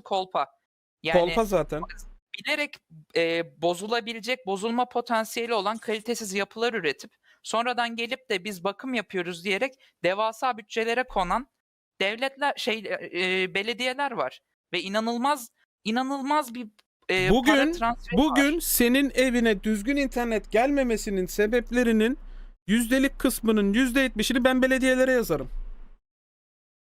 kolpa. Yani Kolpa zaten. bilerek e, bozulabilecek, bozulma potansiyeli olan kalitesiz yapılar üretip sonradan gelip de biz bakım yapıyoruz diyerek devasa bütçelere konan devletler şey e, belediyeler var ve inanılmaz inanılmaz bir e, Bugün bugün var. senin evine düzgün internet gelmemesinin sebeplerinin yüzdelik kısmının yüzde yetmişini ben belediyelere yazarım.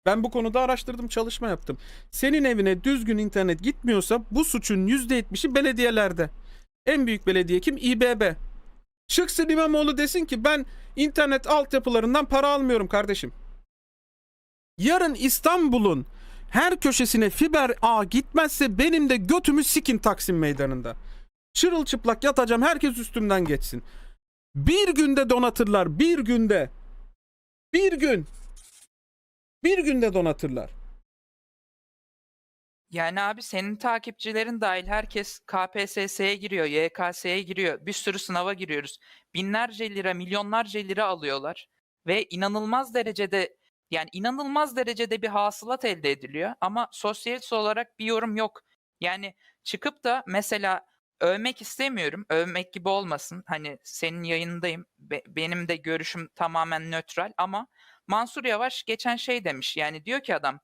Ben bu konuda araştırdım, çalışma yaptım. Senin evine düzgün internet gitmiyorsa bu suçun yüzde yetmişi belediyelerde. En büyük belediye kim? İBB. Çıksın İmamoğlu desin ki ben internet altyapılarından para almıyorum kardeşim. Yarın İstanbul'un her köşesine fiber ağ gitmezse benim de götümü sikin Taksim Meydanı'nda. Çırılçıplak yatacağım herkes üstümden geçsin. Bir günde donatırlar bir günde. Bir gün. Bir günde donatırlar. Yani abi senin takipçilerin dahil herkes KPSS'ye giriyor, YKS'ye giriyor. Bir sürü sınava giriyoruz. Binlerce lira, milyonlarca lira alıyorlar. Ve inanılmaz derecede yani inanılmaz derecede bir hasılat elde ediliyor. Ama sosyalist olarak bir yorum yok. Yani çıkıp da mesela övmek istemiyorum. Övmek gibi olmasın. Hani senin yayındayım. Be- benim de görüşüm tamamen nötral ama Mansur Yavaş geçen şey demiş. Yani diyor ki adam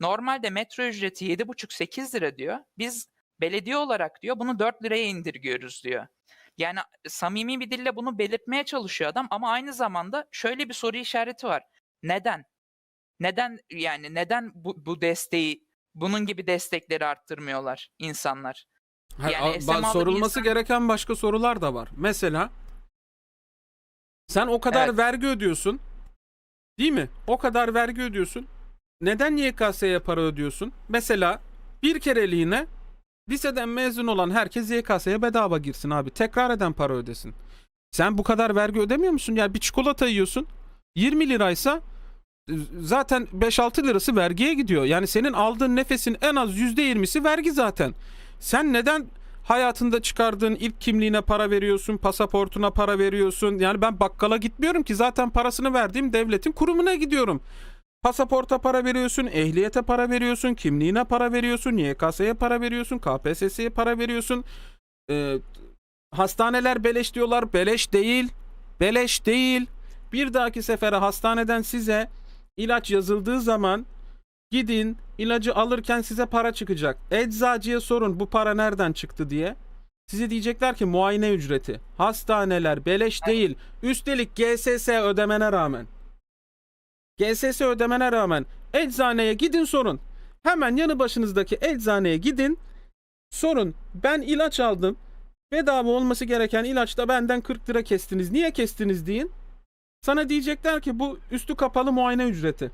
Normalde metro ücreti 7,5-8 lira diyor. Biz belediye olarak diyor bunu 4 liraya indirgiyoruz diyor. Yani samimi bir dille bunu belirtmeye çalışıyor adam ama aynı zamanda şöyle bir soru işareti var. Neden? Neden yani neden bu, bu desteği bunun gibi destekleri arttırmıyorlar insanlar? Ha, Yani a- SMA'lı ba- bir sorulması insan- gereken başka sorular da var. Mesela sen o kadar Evet. vergi ödüyorsun. Değil mi? O kadar vergi ödüyorsun. Neden YKS'ye para ödüyorsun? Mesela bir kereliğine liseden mezun olan herkes YKS'ye bedava girsin abi. Tekrar eden para ödesin. Sen bu kadar vergi ödemiyor musun? Ya bir çikolata yiyorsun. 20 liraysa e, zaten 5-6 lirası vergiye gidiyor. Yani senin aldığın nefesin en az %20'si vergi zaten. Sen neden hayatında çıkardığın ilk kimliğine para veriyorsun, pasaportuna para veriyorsun? Yani ben bakkala gitmiyorum ki zaten parasını verdiğim devletin kurumuna gidiyorum. Pasaporta para veriyorsun, ehliyete para veriyorsun, kimliğine para veriyorsun, YKS'ye para veriyorsun, KPSS'ye para veriyorsun. Ee, hastaneler beleş diyorlar. Beleş değil. Beleş değil. Bir dahaki sefere hastaneden size ilaç yazıldığı zaman gidin ilacı alırken size para çıkacak. Eczacıya sorun bu para nereden çıktı diye. Size diyecekler ki muayene ücreti. Hastaneler beleş değil. Üstelik GSS ödemene rağmen. GSS ödemene rağmen eczaneye gidin sorun. Hemen yanı başınızdaki eczaneye gidin. Sorun. Ben ilaç aldım. Bedava olması gereken ilaçta benden 40 lira kestiniz. Niye kestiniz deyin. Sana diyecekler ki bu üstü kapalı muayene ücreti.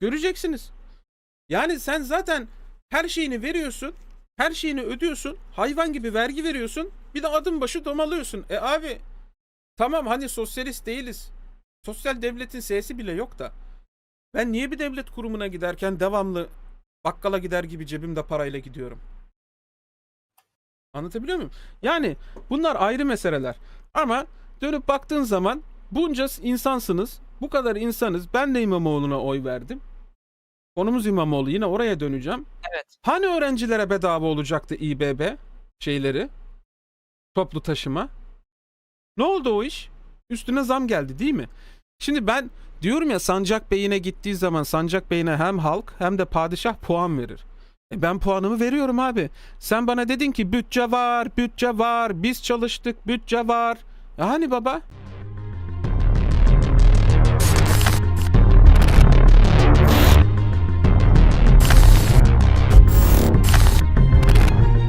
Göreceksiniz. Yani sen zaten her şeyini veriyorsun. Her şeyini ödüyorsun. Hayvan gibi vergi veriyorsun. Bir de adım başı domalıyorsun. E abi tamam hani sosyalist değiliz. Sosyal devletin sesi bile yok da. Ben niye bir devlet kurumuna giderken devamlı bakkala gider gibi cebimde parayla gidiyorum? Anlatabiliyor muyum? Yani bunlar ayrı meseleler. Ama dönüp baktığın zaman bunca insansınız. Bu kadar insanız. Ben de İmamoğlu'na oy verdim. Konumuz İmamoğlu. Yine oraya döneceğim. Evet. Hani öğrencilere bedava olacaktı İBB şeyleri? Toplu taşıma. Ne oldu o iş? Üstüne zam geldi değil mi? Şimdi ben diyorum ya Sancak Bey'ine gittiği zaman Sancak Bey'ine hem halk hem de padişah puan verir. E ben puanımı veriyorum abi. Sen bana dedin ki bütçe var, bütçe var, biz çalıştık, bütçe var. Ya hani baba?